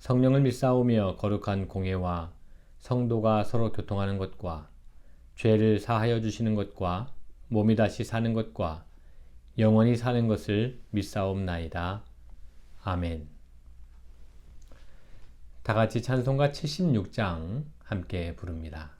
성령을 믿사오며 거룩한 공예와 성도가 서로 교통하는 것과 죄를 사하여 주시는 것과 몸이 다시 사는 것과 영원히 사는 것을 믿사옵나이다. 아멘. 다 같이 찬송가 76장 함께 부릅니다.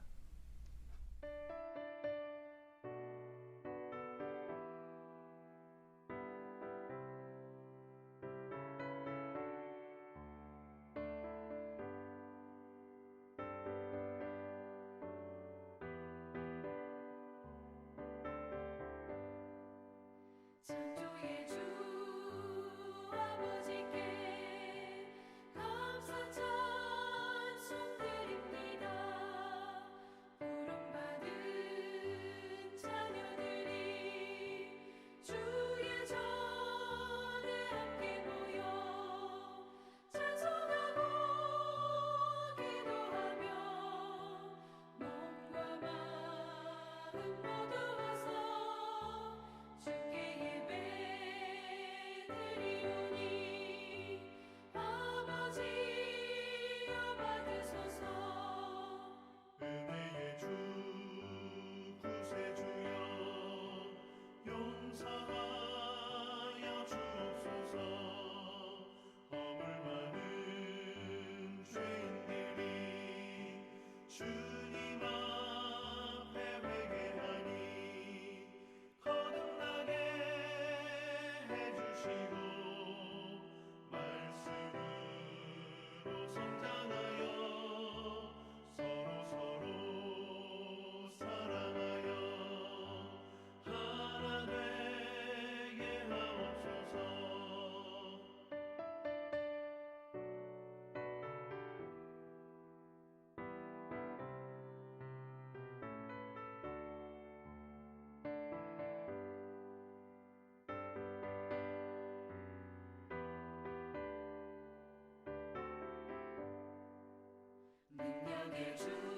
능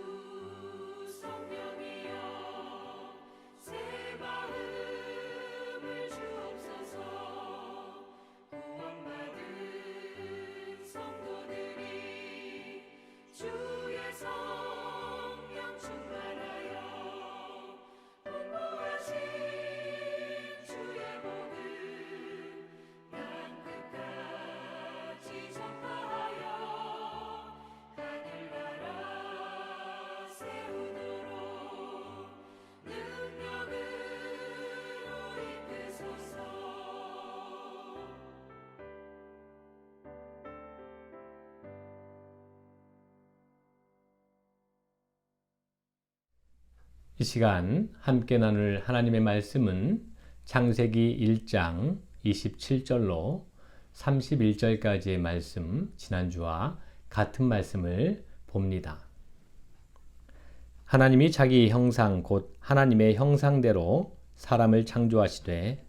이 시간 함께 나눌 하나님의 말씀은 창세기 1장 27절로 31절까지의 말씀, 지난주와 같은 말씀을 봅니다. 하나님이 자기 형상, 곧 하나님의 형상대로 사람을 창조하시되,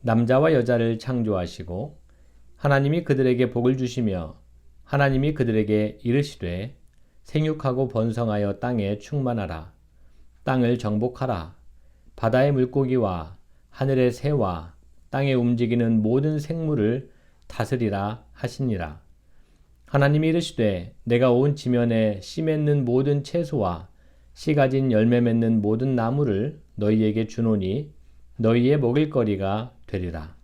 남자와 여자를 창조하시고, 하나님이 그들에게 복을 주시며, 하나님이 그들에게 이르시되, 생육하고 번성하여 땅에 충만하라. 땅을 정복하라. 바다의 물고기와 하늘의 새와 땅에 움직이는 모든 생물을 다스리라 하시니라. 하나님이 이르시되 내가 온 지면에 씨 맺는 모든 채소와 씨 가진 열매 맺는 모든 나무를 너희에게 주노니 너희의 먹을거리가 되리라.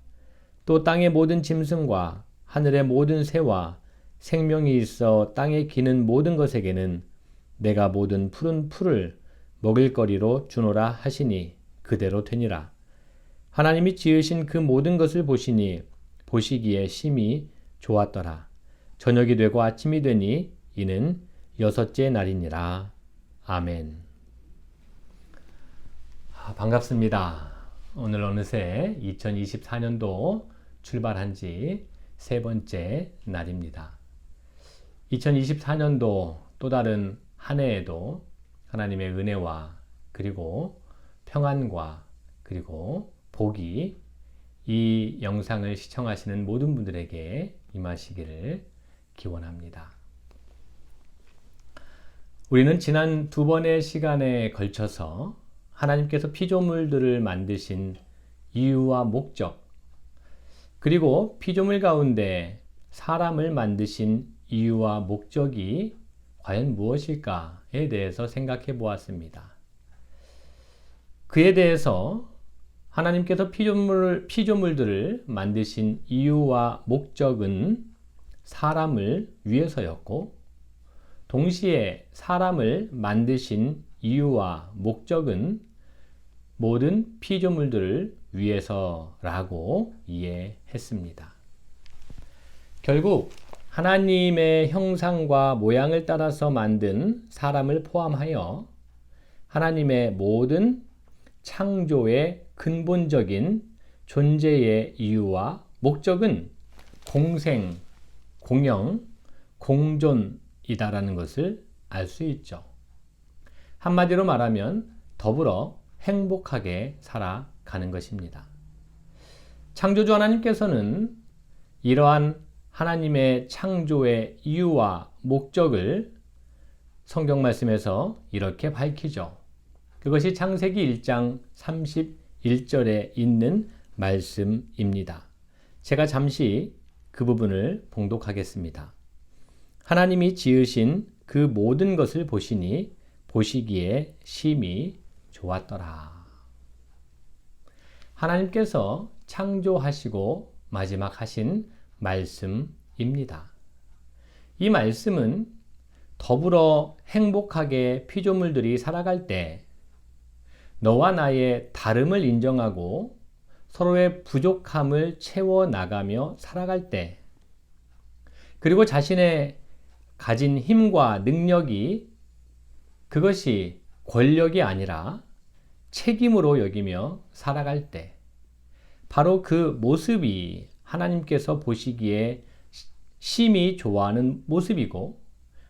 또 땅의 모든 짐승과 하늘의 모든 새와 생명이 있어 땅에 기는 모든 것에게는 내가 모든 푸른 풀을 먹을거리로 주노라 하시니 그대로 되니라. 하나님이 지으신 그 모든 것을 보시니 보시기에 심히 좋았더라. 저녁이 되고 아침이 되니 이는 여섯째 날이니라. 아멘. 아, 반갑습니다. 오늘 어느새 2024년도 출발한 지 세 번째 날입니다. 2024년도 또 다른 한 해에도 하나님의 은혜와 그리고 평안과 그리고 복이 이 영상을 시청하시는 모든 분들에게 임하시기를 기원합니다. 우리는 지난 두 번의 시간에 걸쳐서 하나님께서 피조물들을 만드신 이유와 목적, 그리고 피조물 가운데 사람을 만드신 이유와 목적이 과연 무엇일까에 대해서 생각해 보았습니다. 그에 대해서 하나님께서 피조물, 피조물들을 만드신 이유와 목적은 사람을 위해서였고, 동시에 사람을 만드신 이유와 목적은 모든 피조물들을 위해서라고 이해했습니다. 결국 하나님의 형상과 모양을 따라서 만든 사람을 포함하여 하나님의 모든 창조의 근본적인 존재의 이유와 목적은 공생, 공영, 공존이다라는 것을 알 수 있죠. 한마디로 말하면 더불어 행복하게 살아가는 것입니다. 창조주 하나님께서는 이러한 하나님의 창조의 이유와 목적을 성경 말씀에서 이렇게 밝히죠. 그것이 창세기 1장 31절에 있는 말씀입니다. 제가 잠시 그 부분을 봉독하겠습니다. 하나님이 지으신 그 모든 것을 보시니 보시기에 심히 좋았더라. 하나님께서 창조하시고 마지막 하신 말씀입니다. 이 말씀은 더불어 행복하게 피조물들이 살아갈 때 너와 나의 다름을 인정하고 서로의 부족함을 채워 나가며 살아갈 때 그리고 자신의 가진 힘과 능력이 그것이 권력이 아니라 책임으로 여기며 살아갈 때 바로 그 모습이 하나님께서 보시기에 심히 좋아하는 모습이고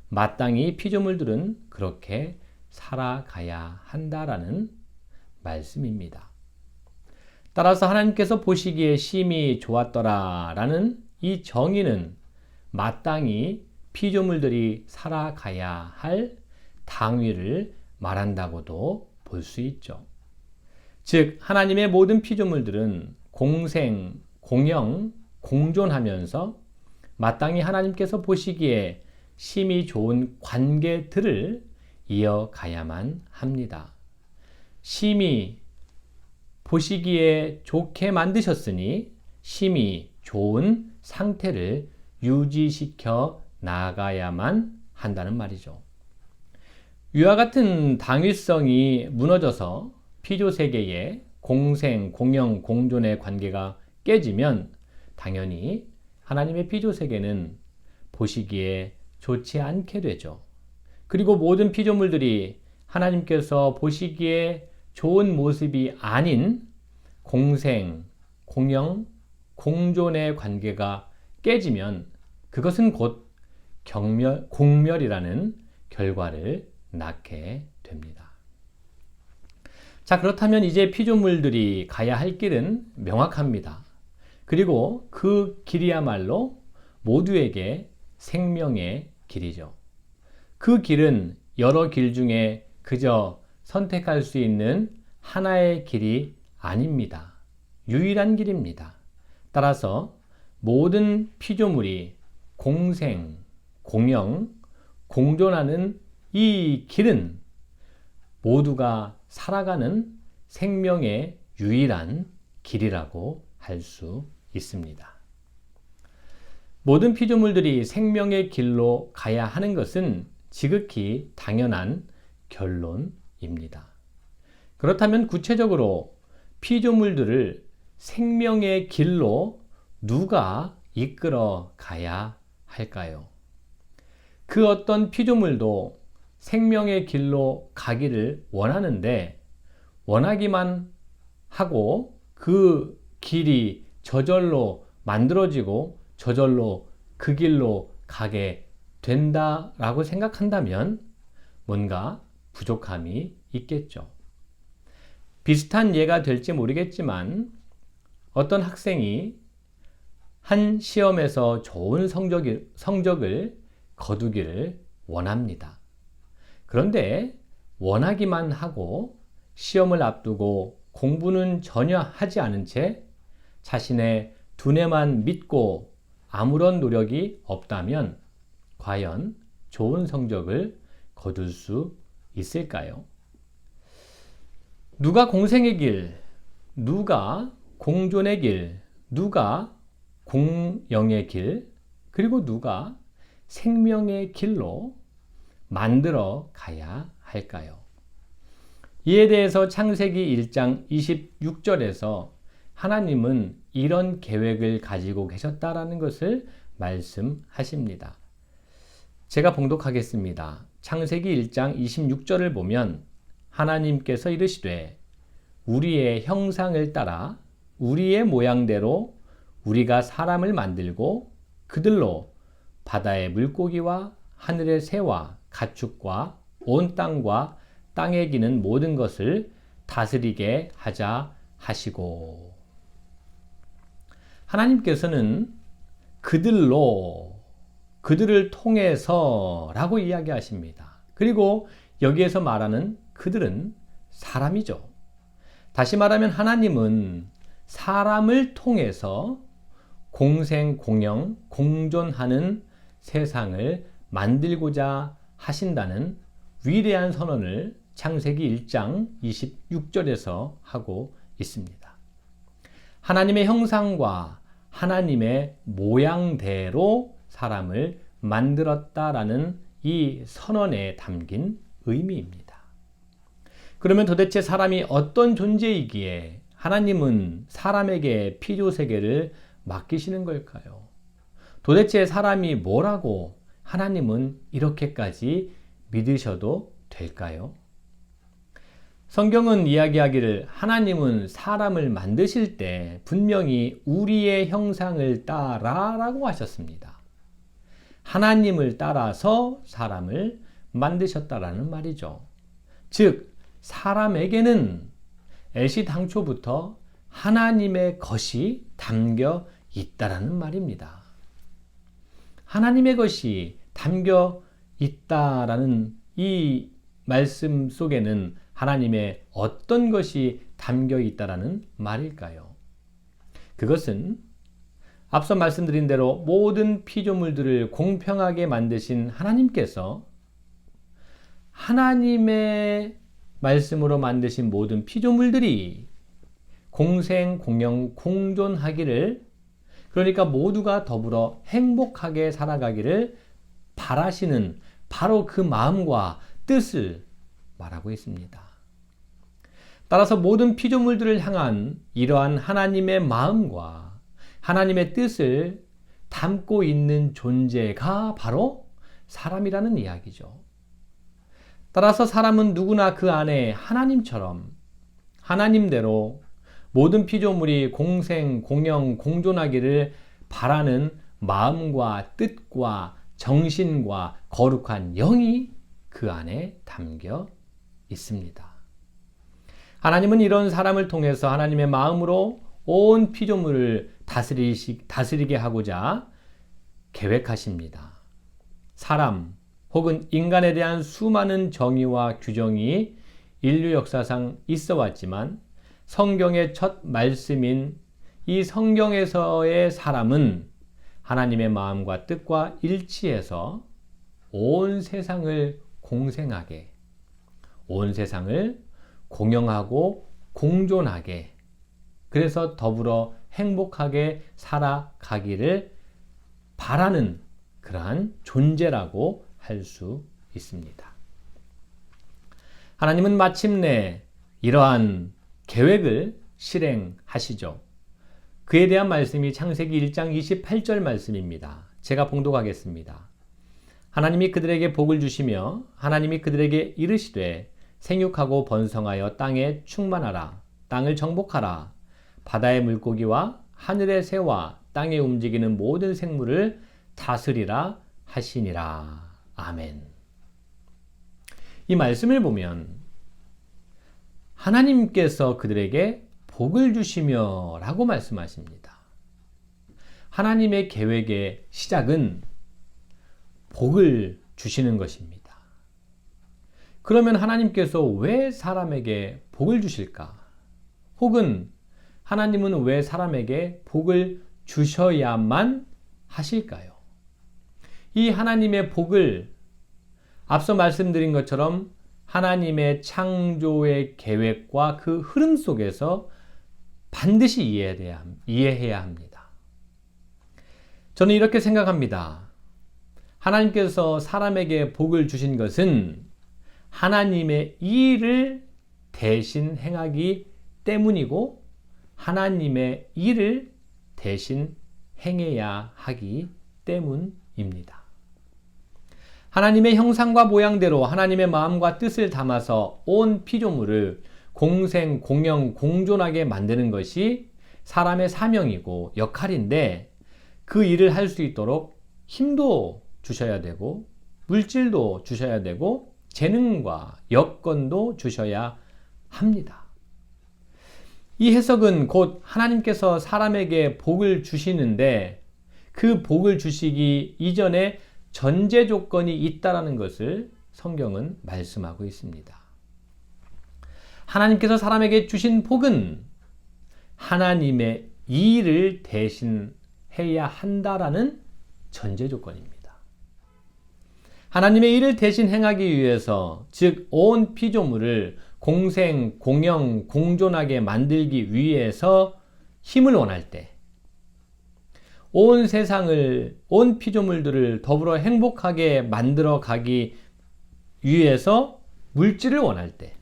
마땅히 피조물들은 그렇게 살아가야 한다라는 말씀입니다. 따라서 하나님께서 보시기에 심히 좋았더라라는 이 정의는 마땅히 피조물들이 살아가야 할 당위를 말한다고도 볼 수 있죠. 즉, 하나님의 모든 피조물들은 공생, 공영, 공존하면서 마땅히 하나님께서 보시기에 심히 좋은 관계들을 이어가야만 합니다. 심히 보시기에 좋게 만드셨으니 심히 좋은 상태를 유지시켜 나가야만 한다는 말이죠. 위와 같은 당위성이 무너져서 피조 세계의 공생, 공영, 공존의 관계가 깨지면 당연히 하나님의 피조 세계는 보시기에 좋지 않게 되죠. 그리고 모든 피조물들이 하나님께서 보시기에 좋은 모습이 아닌 공생, 공영, 공존의 관계가 깨지면 그것은 곧 경멸, 공멸이라는 결과를 낳게 됩니다. 자, 그렇다면 이제 피조물들이 가야 할 길은 명확합니다. 그리고 그 길이야말로 모두에게 생명의 길이죠. 그 길은 여러 길 중에 그저 선택할 수 있는 하나의 길이 아닙니다. 유일한 길입니다. 따라서 모든 피조물이 공생, 공영, 공존하는 이 길은 모두가 살아가는 생명의 유일한 길이라고 할 수 있습니다. 모든 피조물들이 생명의 길로 가야 하는 것은 지극히 당연한 결론입니다. 그렇다면 구체적으로 피조물들을 생명의 길로 누가 이끌어 가야 할까요? 그 어떤 피조물도 생명의 길로 가기를 원하는데 원하기만 하고 그 길이 저절로 만들어지고 저절로 그 길로 가게 된다라고 생각한다면 뭔가 부족함이 있겠죠. 비슷한 예가 될지 모르겠지만 어떤 학생이 한 시험에서 좋은 성적이, 성적을 거두기를 원합니다. 그런데 원하기만 하고 시험을 앞두고 공부는 전혀 하지 않은 채 자신의 두뇌만 믿고 아무런 노력이 없다면 과연 좋은 성적을 거둘 수 있을까요? 누가 공생의 길, 누가 공존의 길, 누가 공영의 길, 그리고 누가 생명의 길로 만들어 가야 할까요? 이에 대해서 창세기 1장 26절에서 하나님은 이런 계획을 가지고 계셨다라는 것을 말씀하십니다. 제가 봉독하겠습니다. 창세기 1장 26절을 보면 하나님께서 이르시되 우리의 형상을 따라 우리의 모양대로 우리가 사람을 만들고 그들로 바다의 물고기와 하늘의 새와 가축과 온 땅과 땅에 기는 모든 것을 다스리게 하자 하시고 하나님께서는 그들로 그들을 통해서라고 이야기하십니다. 그리고 여기에서 말하는 그들은 사람이죠. 다시 말하면 하나님은 사람을 통해서 공생, 공영, 공존하는 세상을 만들고자 하신다는 위대한 선언을 창세기 1장 26절에서 하고 있습니다. 하나님의 형상과 하나님의 모양대로 사람을 만들었다라는 이 선언에 담긴 의미입니다. 그러면 도대체 사람이 어떤 존재이기에 하나님은 사람에게 피조 세계를 맡기시는 걸까요? 도대체 사람이 뭐라고 하나님은 이렇게까지 믿으셔도 될까요? 성경은 이야기하기를 하나님은 사람을 만드실 때 분명히 우리의 형상을 따라 라고 하셨습니다. 하나님을 따라서 사람을 만드셨다라는 말이죠. 즉, 사람에게는 애시당초부터 하나님의 것이 담겨 있다라는 말입니다. 하나님의 것이 담겨 있다라는 이 말씀 속에는 하나님의 어떤 것이 담겨 있다라는 말일까요? 그것은 앞서 말씀드린 대로 모든 피조물들을 공평하게 만드신 하나님께서 하나님의 말씀으로 만드신 모든 피조물들이 공생, 공영, 공존하기를 그러니까 모두가 더불어 행복하게 살아가기를 바라시는 바로 그 마음과 뜻을 말하고 있습니다. 따라서 모든 피조물들을 향한 이러한 하나님의 마음과 하나님의 뜻을 담고 있는 존재가 바로 사람이라는 이야기죠. 따라서 사람은 누구나 그 안에 하나님처럼 하나님대로 모든 피조물이 공생, 공영, 공존하기를 바라는 마음과 뜻과 정신과 거룩한 영이 그 안에 담겨 있습니다. 하나님은 이런 사람을 통해서 하나님의 마음으로 온 피조물을 다스리시, 다스리게 하고자 계획하십니다. 사람 혹은 인간에 대한 수많은 정의와 규정이 인류 역사상 있어 왔지만 성경의 첫 말씀인 이 성경에서의 사람은 하나님의 마음과 뜻과 일치해서 온 세상을 공생하게, 온 세상을 공영하고 공존하게, 그래서 더불어 행복하게 살아가기를 바라는 그러한 존재라고 할 수 있습니다. 하나님은 마침내 이러한 계획을 실행하시죠. 그에 대한 말씀이 창세기 1장 28절 말씀입니다. 제가 봉독하겠습니다. 하나님이 그들에게 복을 주시며 하나님이 그들에게 이르시되 생육하고 번성하여 땅에 충만하라 땅을 정복하라 바다의 물고기와 하늘의 새와 땅에 움직이는 모든 생물을 다스리라 하시니라. 아멘. 이 말씀을 보면 하나님께서 그들에게 복을 주시며 라고 말씀하십니다. 하나님의 계획의 시작은 복을 주시는 것입니다. 그러면 하나님께서 왜 사람에게 복을 주실까? 혹은 하나님은 왜 사람에게 복을 주셔야만 하실까요? 이 하나님의 복을 앞서 말씀드린 것처럼 하나님의 창조의 계획과 그 흐름 속에서 반드시 이해해야, 합니다. 저는 이렇게 생각합니다. 하나님께서 사람에게 복을 주신 것은 하나님의 일을 대신 행하기 때문이고 하나님의 일을 대신 행해야 하기 때문입니다. 하나님의 형상과 모양대로 하나님의 마음과 뜻을 담아서 온 피조물을 공생, 공영, 공존하게 만드는 것이 사람의 사명이고 역할인데 그 일을 할 수 있도록 힘도 주셔야 되고 물질도 주셔야 되고 재능과 여건도 주셔야 합니다. 이 해석은 곧 하나님께서 사람에게 복을 주시는데 그 복을 주시기 이전에 전제 조건이 있다라는 것을 성경은 말씀하고 있습니다. 하나님께서 사람에게 주신 복은 하나님의 일을 대신해야 한다라는 전제 조건입니다. 하나님의 일을 대신 행하기 위해서 즉 온 피조물을 공생, 공영, 공존하게 만들기 위해서 힘을 원할 때, 온 세상을, 온 피조물들을 더불어 행복하게 만들어 가기 위해서 물질을 원할 때,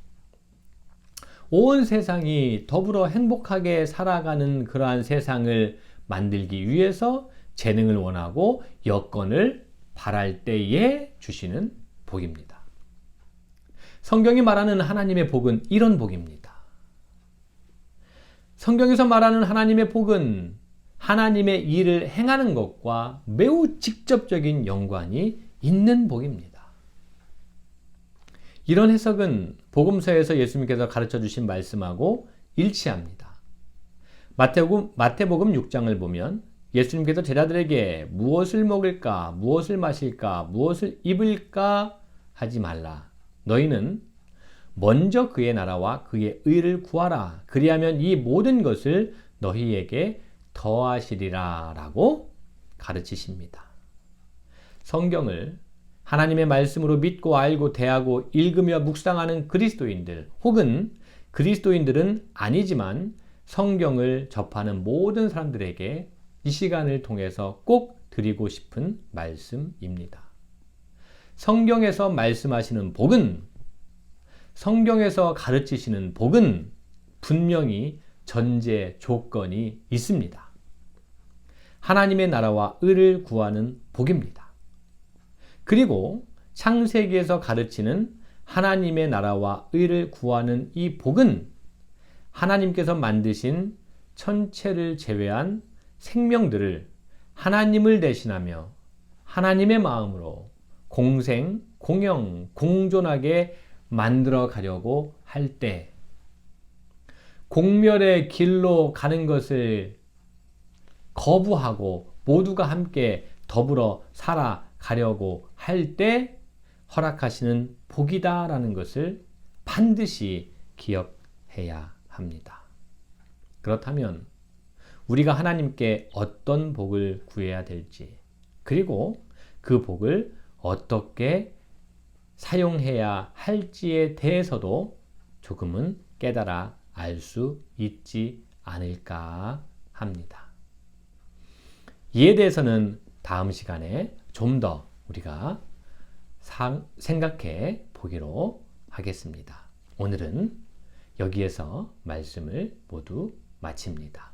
온 세상이 더불어 행복하게 살아가는 그러한 세상을 만들기 위해서 재능을 원하고 여건을 바랄 때에 주시는 복입니다. 성경이 말하는 하나님의 복은 이런 복입니다. 성경에서 말하는 하나님의 복은 하나님의 일을 행하는 것과 매우 직접적인 연관이 있는 복입니다. 이런 해석은 복음서에서 예수님께서 가르쳐 주신 말씀하고 일치합니다. 마태복음, 마태복음 6장을 보면 예수님께서 제자들에게 무엇을 먹을까, 무엇을 마실까, 무엇을 입을까 하지 말라. 너희는 먼저 그의 나라와 그의 의를 구하라. 그리하면 이 모든 것을 너희에게 더하시리라. 라고 가르치십니다. 성경을 하나님의 말씀으로 믿고 알고 대하고 읽으며 묵상하는 그리스도인들 혹은 그리스도인들은 아니지만 성경을 접하는 모든 사람들에게 이 시간을 통해서 꼭 드리고 싶은 말씀입니다. 성경에서 말씀하시는 복은 성경에서 가르치시는 복은 분명히 전제 조건이 있습니다. 하나님의 나라와 의를 구하는 복입니다. 그리고 창세기에서 가르치는 하나님의 나라와 의를 구하는 이 복은 하나님께서 만드신 천체를 제외한 생명들을 하나님을 대신하며 하나님의 마음으로 공생, 공영, 공존하게 만들어 가려고 할 때, 공멸의 길로 가는 것을 거부하고 모두가 함께 더불어 살아가려고 할 때 허락하시는 복이다라는 것을 반드시 기억해야 합니다. 그렇다면 우리가 하나님께 어떤 복을 구해야 될지, 그리고 그 복을 어떻게 사용해야 할지에 대해서도 조금은 깨달아 알 수 있지 않을까 합니다. 이에 대해서는 다음 시간에 좀 더 우리가 상, 생각해 보기로 하겠습니다. 오늘은 여기에서 말씀을 모두 마칩니다.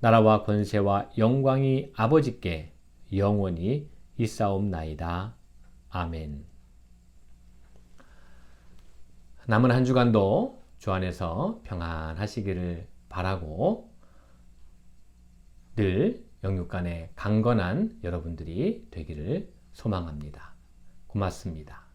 나라와 권세와 영광이 아버지께 영원히 있사옵나이다. 아멘. 남은 한 주간도 주 안에서 평안하시기를 바라고 늘 영육간에 강건한 여러분들이 되기를 소망합니다. 고맙습니다.